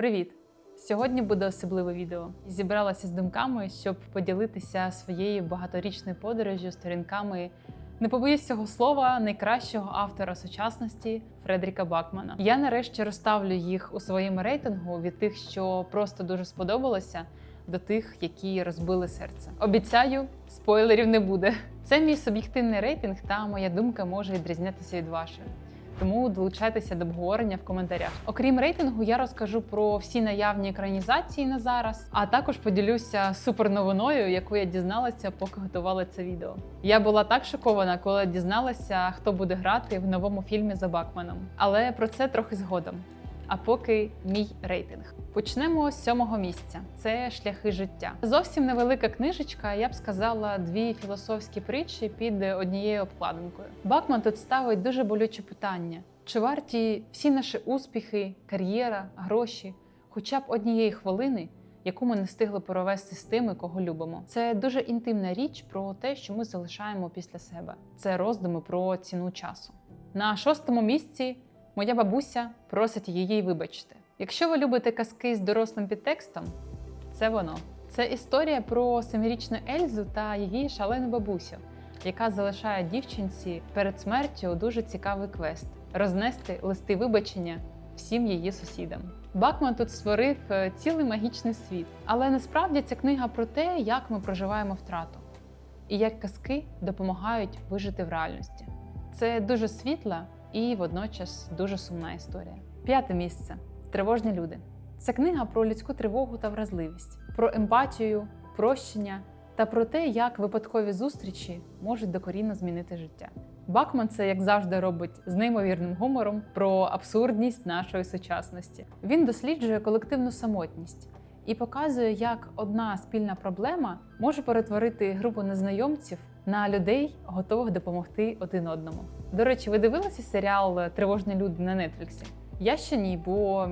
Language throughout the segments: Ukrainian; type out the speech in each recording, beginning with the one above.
Привіт! Сьогодні буде особливе відео. Зібралася з думками, щоб поділитися своєю багаторічною подорожю сторінками. Не побоюсь цього слова найкращого автора сучасності Фредріка Бакмана. Я нарешті розставлю їх у своєму рейтингу від тих, що просто дуже сподобалося, до тих, які розбили серце. Обіцяю, спойлерів не буде. Це мій суб'єктивний рейтинг, та моя думка може відрізнятися від вашої. Тому долучайтеся до обговорення в коментарях. Окрім рейтингу, я розкажу про всі наявні екранізації на зараз, а також поділюся суперновиною, яку я дізналася, поки готувала це відео. Я була так шокована, коли дізналася, хто буде грати в новому фільмі за Бакманом. Але про це трохи згодом. А поки мій рейтинг. Почнемо з сьомого місця. Це шляхи життя. Зовсім невелика книжечка, я б сказала, дві філософські притчі під однією обкладинкою. Бакман тут ставить дуже болюче питання: чи варті всі наші успіхи, кар'єра, гроші, хоча б однієї хвилини, яку ми не встигли провести з тими, кого любимо? Це дуже інтимна річ про те, що ми залишаємо після себе. Це роздуми про ціну часу. На шостому місці моя бабуся просить її вибачити. Якщо ви любите казки з дорослим підтекстом, це воно. Це історія про семирічну Ельзу та її шалену бабусю, яка залишає дівчинці перед смертю дуже цікавий квест рознести листи вибачення всім її сусідам. Бакман тут створив е, цілий магічний світ, але насправді ця книга про те, як ми проживаємо втрату і як казки допомагають вижити в реальності. Це дуже світла і водночас дуже сумна історія. П'яте місце тривожні люди. Це книга про людську тривогу та вразливість, про емпатію, прощення та про те, як випадкові зустрічі можуть докорінно змінити життя. Бакман це, як завжди, робить з неймовірним гумором про абсурдність нашої сучасності. Він досліджує колективну самотність і показує, як одна спільна проблема може перетворити групу незнайомців на людей, готових допомогти один одному. До речі, ви дивилися серіал Тривожні люди на Нетфліксі? Я ще ні, бо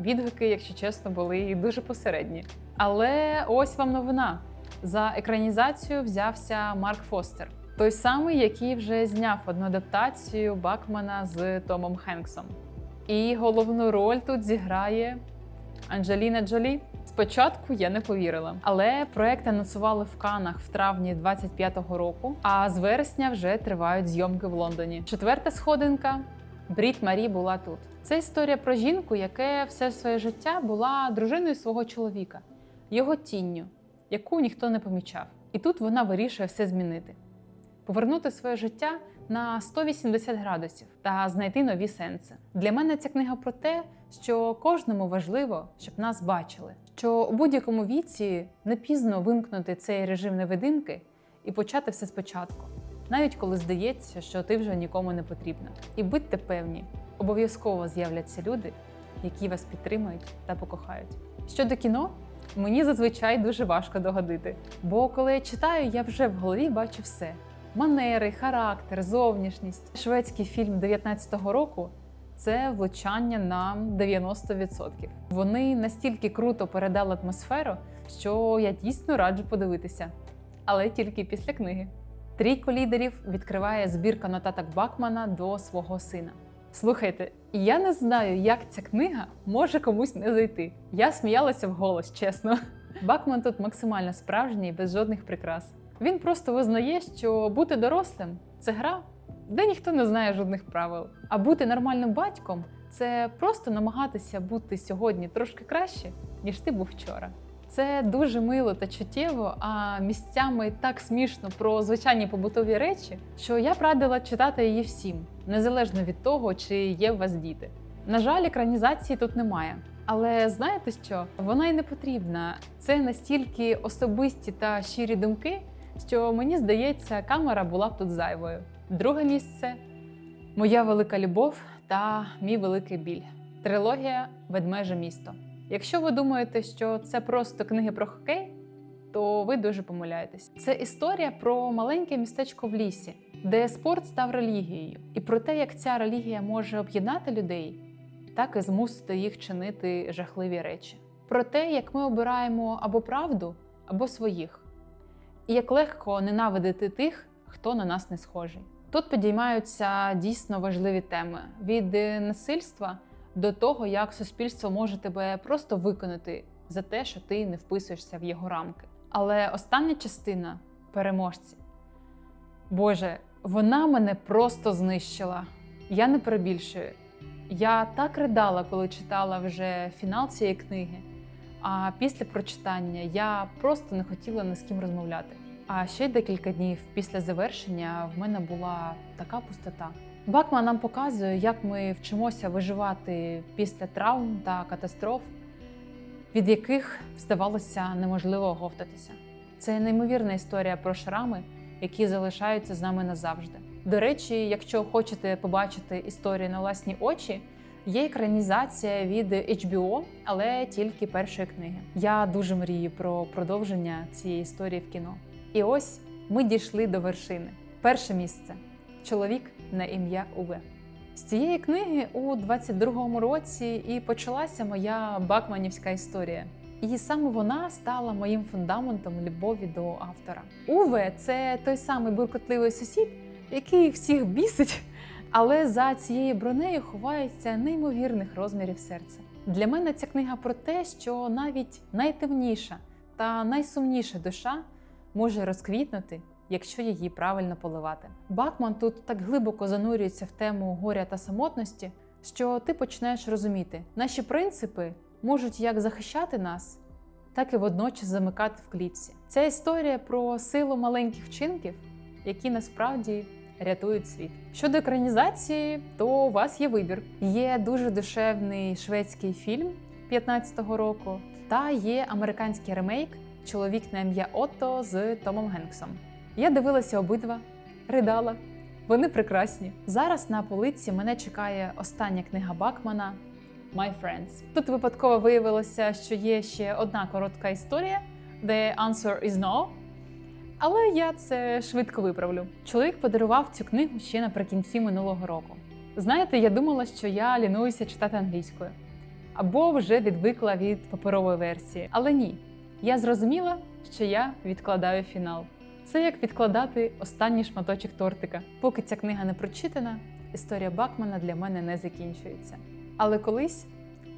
відгуки, якщо чесно, були дуже посередні. Але ось вам новина: за екранізацію взявся Марк Фостер, той самий, який вже зняв одну адаптацію Бакмана з Томом Хенксом. І головну роль тут зіграє Анджеліна Джолі. Спочатку я не повірила, але проект анонсували в Канах в травні 25-го року. А з вересня вже тривають зйомки в Лондоні. Четверта сходинка Брід Марі була тут. Це історія про жінку, яке все своє життя була дружиною свого чоловіка, його тінню, яку ніхто не помічав. І тут вона вирішує все змінити, повернути своє життя на 180 градусів та знайти нові сенси. Для мене ця книга про те, що кожному важливо, щоб нас бачили, що у будь-якому віці не пізно вимкнути цей режим невидимки і почати все спочатку навіть коли здається, що ти вже нікому не потрібна. І будьте певні, обов'язково з'являться люди, які вас підтримують та покохають. Щодо кіно, мені зазвичай дуже важко догодити. Бо коли я читаю, я вже в голові бачу все: манери, характер, зовнішність. Шведський фільм 19-го року. Це влучання на 90%. Вони настільки круто передали атмосферу, що я дійсно раджу подивитися, але тільки після книги. Трійко лідерів відкриває збірка нотаток Бакмана до свого сина. Слухайте, я не знаю, як ця книга може комусь не зайти. Я сміялася вголос, чесно. Бакман тут максимально справжній, без жодних прикрас. Він просто визнає, що бути дорослим це гра, де ніхто не знає жодних правил. А бути нормальним батьком це просто намагатися бути сьогодні трошки краще, ніж ти був вчора. Це дуже мило та чуттєво, а місцями так смішно про звичайні побутові речі, що я б радила читати її всім, незалежно від того, чи є у вас діти. На жаль, екранізації тут немає. Але знаєте що? Вона й не потрібна. Це настільки особисті та щирі думки, що мені здається, камера була б тут зайвою. Друге місце моя велика любов та мій великий біль. Трилогія Ведмеже місто. Якщо ви думаєте, що це просто книги про хокей, то ви дуже помиляєтесь. Це історія про маленьке містечко в лісі, де спорт став релігією, і про те, як ця релігія може об'єднати людей, так і змусити їх чинити жахливі речі. Про те, як ми обираємо або правду, або своїх, і як легко ненавидити тих, хто на нас не схожий. Тут підіймаються дійсно важливі теми від насильства до того, як суспільство може тебе просто виконати за те, що ти не вписуєшся в його рамки. Але остання частина переможці. Боже, вона мене просто знищила. Я не перебільшую. Я так ридала, коли читала вже фінал цієї книги. А після прочитання я просто не хотіла ні з ким розмовляти. А ще декілька днів після завершення в мене була така пустота. Бакман нам показує, як ми вчимося виживати після травм та катастроф, від яких здавалося неможливо оговтатися. Це неймовірна історія про шрами, які залишаються з нами назавжди. До речі, якщо хочете побачити історію на власні очі, є екранізація від HBO, але тільки першої книги. Я дуже мрію про продовження цієї історії в кіно. І ось ми дійшли до вершини. Перше місце чоловік на ім'я Уве. З цієї книги у 22-му році і почалася моя бакманівська історія. І саме вона стала моїм фундаментом любові до автора. Уве це той самий буркотливий сусід, який всіх бісить, але за цією бронею ховається неймовірних розмірів серця. Для мене ця книга про те, що навіть найтемніша та найсумніша душа може розквітнути, якщо її правильно поливати. Бакман тут так глибоко занурюється в тему горя та самотності, що ти починаєш розуміти, наші принципи можуть як захищати нас, так і водночас замикати в клітці. Це історія про силу маленьких вчинків, які насправді рятують світ. Щодо екранізації, то у вас є вибір. Є дуже душевний шведський фільм 15-го року, та є американський ремейк Чоловік на ім'я Отто з Томом Генксом. Я дивилася обидва, ридала. Вони прекрасні. Зараз на полиці мене чекає остання книга Бакмана My Friends. Тут випадково виявилося, що є ще одна коротка історія, The Answer is No. Але я це швидко виправлю. Чоловік подарував цю книгу ще наприкінці минулого року. Знаєте, я думала, що я лінуюся читати англійською або вже відвикла від паперової версії. Але ні, я зрозуміла, що я відкладаю фінал. Це як відкладати останній шматочок тортика. Поки ця книга не прочитана, історія Бакмана для мене не закінчується. Але колись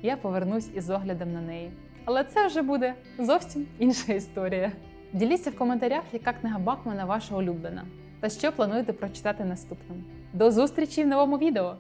я повернусь із оглядом на неї. Але це вже буде зовсім інша історія. Діліться в коментарях, яка книга Бакмана ваша улюблена, та що плануєте прочитати наступним. До зустрічі в новому відео!